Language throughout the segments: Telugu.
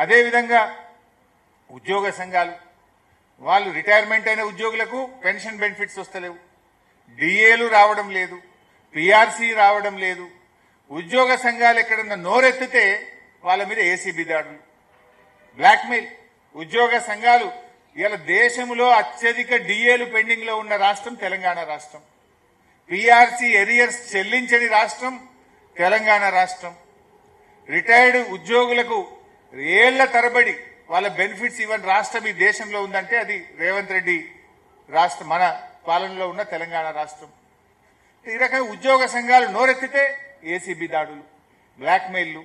అదేవిధంగా ఉద్యోగ సంఘాలు వాళ్ళు రిటైర్మెంట్ అయిన ఉద్యోగులకు పెన్షన్ బెనిఫిట్స్ వస్తలేవు. డిఏలు రావడం లేదు పిఆర్సీ రావడం లేదు. ఉద్యోగ సంఘాలు ఎక్కడన్నా నోరెత్తితే వాళ్ళ మీద ఏసీబీ దాడులు. బ్లాక్మెయిల్. ఉద్యోగ సంఘాలు ఇలా దేశంలో అత్యధిక డిఏలు పెండింగ్లో ఉన్న రాష్ట్రం తెలంగాణ రాష్ట్రం. పిఆర్సీ ఎరియర్స్ చెల్లించని రాష్ట్రం తెలంగాణ రాష్ట్రం. రిటైర్డ్ ఉద్యోగులకు ఏళ్ళ తరబడి వాళ్ళ బెనిఫిట్స్ ఇవ్వని రాష్ట్రం ఈ దేశంలో ఉందంటే అది రేవంత్ రెడ్డి రాష్ట్రం మన పాలనలో ఉన్న తెలంగాణ రాష్ట్రం. ఈ రకంగా ఉద్యోగ సంఘాలు నోరెత్తితే ఏసీబీ దాడులు బ్లాక్మెయిల్లు.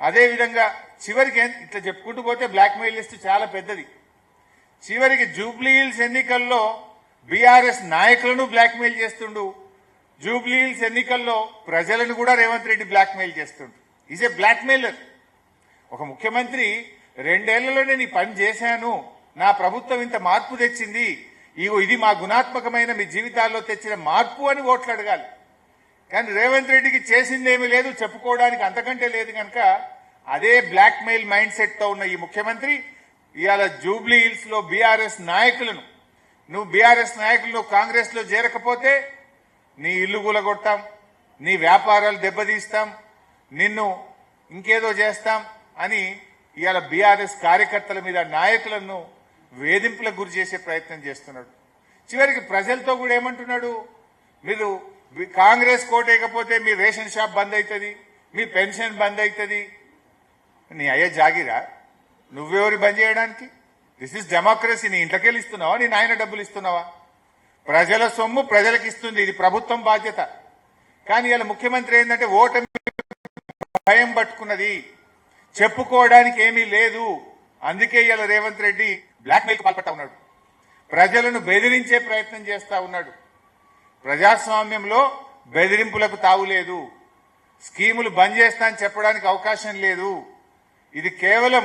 అదేవిధంగా చివరికి ఇట్లా చెప్పుకుంటూ పోతే బ్లాక్మెయిల్ లిస్ట్ చాలా పెద్దది. చివరికి జూబ్లీ హిల్స్ ఎన్నికల్లో బీఆర్ఎస్ నాయకులను బ్లాక్మెయిల్ చేస్తుండు. జూబ్లీ హిల్స్ ఎన్నికల్లో ప్రజలను కూడా రేవంత్ రెడ్డి బ్లాక్మెయిల్ చేస్తుండు. ఈజ్ ఏ బ్లాక్మెయిలర్ ఒక ముఖ్యమంత్రి రెండేళ్ళలో నేను ఈ పని చేశాను. నా ప్రభుత్వం ఇంత మార్పు తెచ్చింది. ఇగో ఇది మా గుణాత్మకమైన మీ జీవితాల్లో తెచ్చిన మార్పు అని ఓట్లు అడగాలి. కానీ రేవంత్ రెడ్డికి చేసిందేమీ లేదు చెప్పుకోవడానికి అంతకంటే లేదు కనుక అదే బ్లాక్ మెయిల్ మైండ్ సెట్తో ఉన్న ఈ ముఖ్యమంత్రి ఇవాళ జూబ్లీ హిల్స్లో బీఆర్ఎస్ నాయకులను నువ్వు బీఆర్ఎస్ నాయకులను కాంగ్రెస్లో చేరకపోతే నీ ఇల్లు కూలగొడతాం నీ వ్యాపారాలు దెబ్బతీస్తాం నిన్ను ఇంకేదో చేస్తాం. అని ఇవాళ బీఆర్ఎస్ కార్యకర్తల మీద నాయకులను వేధింపులకు గురి చేసే ప్రయత్నం చేస్తున్నాడు. చివరికి ప్రజలతో కూడా ఏమంటున్నాడు? మీరు కాంగ్రెస్ కోటేయకపోతే మీ రేషన్ షాప్ బంద్ అవుతుంది మీ పెన్షన్ బంద్ అవుతుంది నీ అయ్యే జాగిరా నువ్వెవరి బంద్ చేయడానికి? దిస్ ఇస్ డెమోక్రసీ నీ ఇంట్లోకెళ్ళి ఇస్తున్నావా నీ నాయన డబ్బులు ఇస్తున్నావా? ప్రజల సొమ్ము ప్రజలకు ఇస్తుంది. ఇది ప్రభుత్వం బాధ్యత. కానీ ఇలా ముఖ్యమంత్రి ఏంటంటే ఓటమి భయం పట్టుకున్నది. చెప్పుకోవడానికి ఏమీ లేదు. అందుకే ఇలా రేవంత్ రెడ్డి బ్లాక్మెయిల్కు పాల్పడతా ఉన్నాడు. ప్రజలను బెదిరించే ప్రయత్నం చేస్తా ఉన్నాడు. ప్రజాస్వామ్యంలో బెదిరింపులకు తావులేదు స్కీములు బంద్ చేస్తా అని చెప్పడానికి అవకాశం లేదు. ఇది కేవలం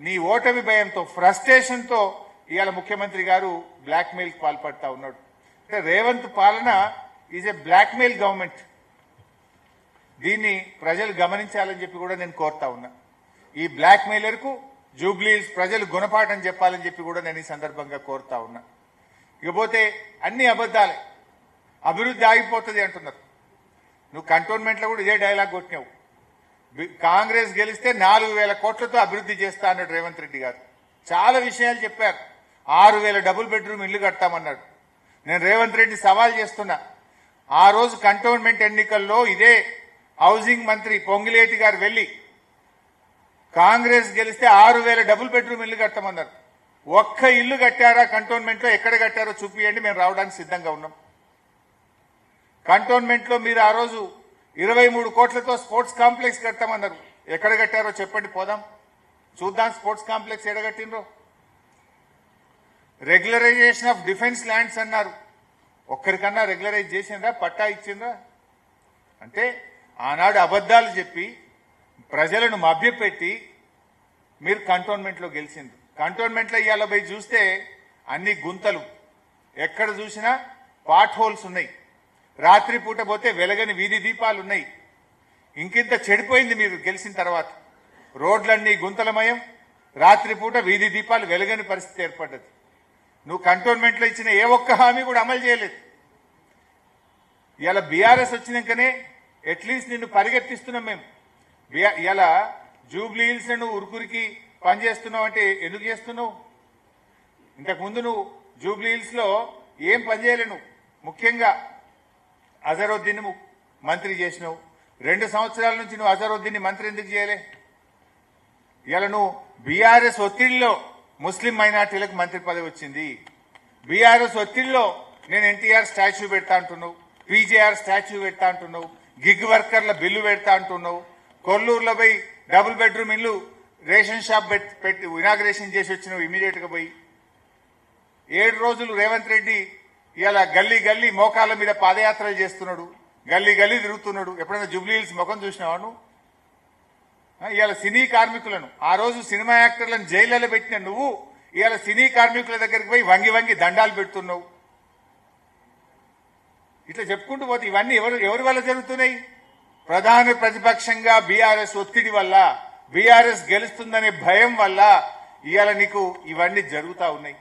నీ ఓటమి భయంతో ఫ్రస్ట్రేషన్తో ఇవాళ ముఖ్యమంత్రి గారు బ్లాక్మెయిల్ పాల్పడతా ఉన్నాడు. అంటే రేవంత్ పాలన ఈజ్ ఎ బ్లాక్మెయిల్ గవర్నమెంట్. దీన్ని ప్రజలు గమనించాలని చెప్పి కూడా నేను కోరుతా ఉన్నా. ఈ బ్లాక్ మెయిలర్కు జూబ్లీస్ ప్రజలు గుణపాఠం చెప్పాలని చెప్పి కూడా నేను ఈ సందర్భంగా కోరుతా ఉన్నా. ఇకపోతే అన్ని అబద్ధాలే. అభివృద్ధి ఆగిపోతుంది అంటున్నారు. నువ్వు కంటోన్మెంట్లో కూడా ఇదే డైలాగ్ కొట్టినావు. కాంగ్రెస్ గెలిస్తే నాలుగు వేల కోట్లతో అభివృద్ధి చేస్తా అన్నాడు రేవంత్ రెడ్డి గారు. చాలా విషయాలు చెప్పారు. ఆరు వేల డబుల్ బెడ్రూమ్ ఇల్లు కడతామన్నాడు. నేను రేవంత్ రెడ్డి సవాల్ చేస్తున్నా. ఆ రోజు కంటోన్మెంట్ ఎన్నికల్లో ఇదే హౌసింగ్ మంత్రి పొంగిలేటి గారు వెళ్ళి కాంగ్రెస్ గెలిస్తే ఆరు వేల డబుల్ బెడ్రూమ్ ఇల్లు కట్టమన్నారు. ఒక్క ఇల్లు కట్టారా కంటోన్మెంట్లో ఎక్కడ కట్టారో చూపియండి మేము రావడానికి సిద్ధంగా ఉన్నాం. కంటోన్మెంట్లో మీరు ఆ రోజు ఇరవై మూడు కోట్లతో స్పోర్ట్స్ కాంప్లెక్స్ కడతామన్నారు ఎక్కడ కట్టారో చెప్పండి పోదాం. చూద్దాం స్పోర్ట్స్ కాంప్లెక్స్ ఎడగట్టినరో రెగ్యులరైజేషన్ ఆఫ్ డిఫెన్స్ ల్యాండ్స్ అన్నారు. ఒక్కరికన్నా రెగ్యులరైజ్ చేసిండ్రా పట్టా ఇచ్చిండ్రా? అంటే ఆనాడు అబద్ధాలు చెప్పి ప్రజలను మభ్యపెట్టి మీరు కంటోన్మెంట్లో గెలిచింది కంటోన్మెంట్లో ఇవాళ పోయి చూస్తే అన్ని గుంతలు. ఎక్కడ చూసినా పాట్ హోల్స్ ఉన్నాయి. రాత్రి పూట పోతే వెలగని వీధి దీపాలు ఉన్నాయి. ఇంకింత చెడిపోయింది మీరు గెలిచిన తర్వాత. రోడ్లన్నీ గుంతలమయం. రాత్రిపూట వీధి దీపాలు వెలగని పరిస్థితి ఏర్పడ్డది. నువ్వు కంటోన్మెంట్లో ఇచ్చిన ఏ ఒక్క హామీ కూడా అమలు చేయలేదు. ఇలా బీఆర్ఎస్ వచ్చినాకనే అట్లీస్ట్ నిన్ను పరిగెత్తిస్తున్నాం మేము. ఇలా జూబ్లీ హిల్స్ నువ్వు ఉరుకురికి పనిచేస్తున్నావు అంటే ఎందుకు చేస్తున్నావు? ఇంతకుముందు నువ్వు జూబ్లీ హిల్స్లో ఏం పనిచేయలేను ముఖ్యంగా అజరుద్దీన్ మంత్రి చేసినావు. రెండు సంవత్సరాల నుంచి నువ్వు అజరుద్దీన్ మంత్రి ఎందుకు చేయలే? ఇలా నువ్వు బీఆర్ఎస్ ఒత్తిడిలో ముస్లిం మైనార్టీలకు మంత్రి పదవి వచ్చింది. బీఆర్ఎస్ ఒత్తిడిలో నేను ఎన్టీఆర్ స్టాచ్యూ పెడతా అంటున్నావు. పీజేఆర్ స్టాచ్యూ పెడతా అంటున్నావు. గిగ్ వర్కర్ల బిల్లు పెడతా అంటున్నావు. కొల్లూరులో పోయి డబుల్ బెడ్రూమ్ ఇల్లు రేషన్ షాప్ పెట్టి ఇనాగ్రేషన్ చేసి వచ్చినావు ఇమీడియట్గా పోయి ఏడు రోజులు రేవంత్ రెడ్డి ఇలా గల్లీ గల్లీ మోకాళ్ళ మీద పాదయాత్రలు చేస్తున్నాడు. గల్లీ గల్లీ తిరుగుతున్నాడు. ఎప్పుడైనా జూబ్లీ హిల్స్ ముఖం చూసినావా నువ్వు? ఇవాళ సినీ కార్మికులను ఆ రోజు సినిమా యాక్టర్లను జైళ్ళలో పెట్టిన నువ్వు ఇవాళ సినీ కార్మికుల దగ్గరికి పోయి వంగి వంగి దండాలు పెడుతున్నావు. ఇట్లా చెప్పుకుంటూ పోతే ఇవన్నీ ఎవరు ఎవరి వల్ల జరుగుతున్నాయి? ప్రధాన ప్రతిపక్షంగా బీఆర్ఎస్ ఒత్తిడి వల్ల బీఆర్ఎస్ గెలుస్తుందనే భయం వల్ల ఇవాళ నీకు ఇవన్నీ జరుగుతా ఉన్నాయి.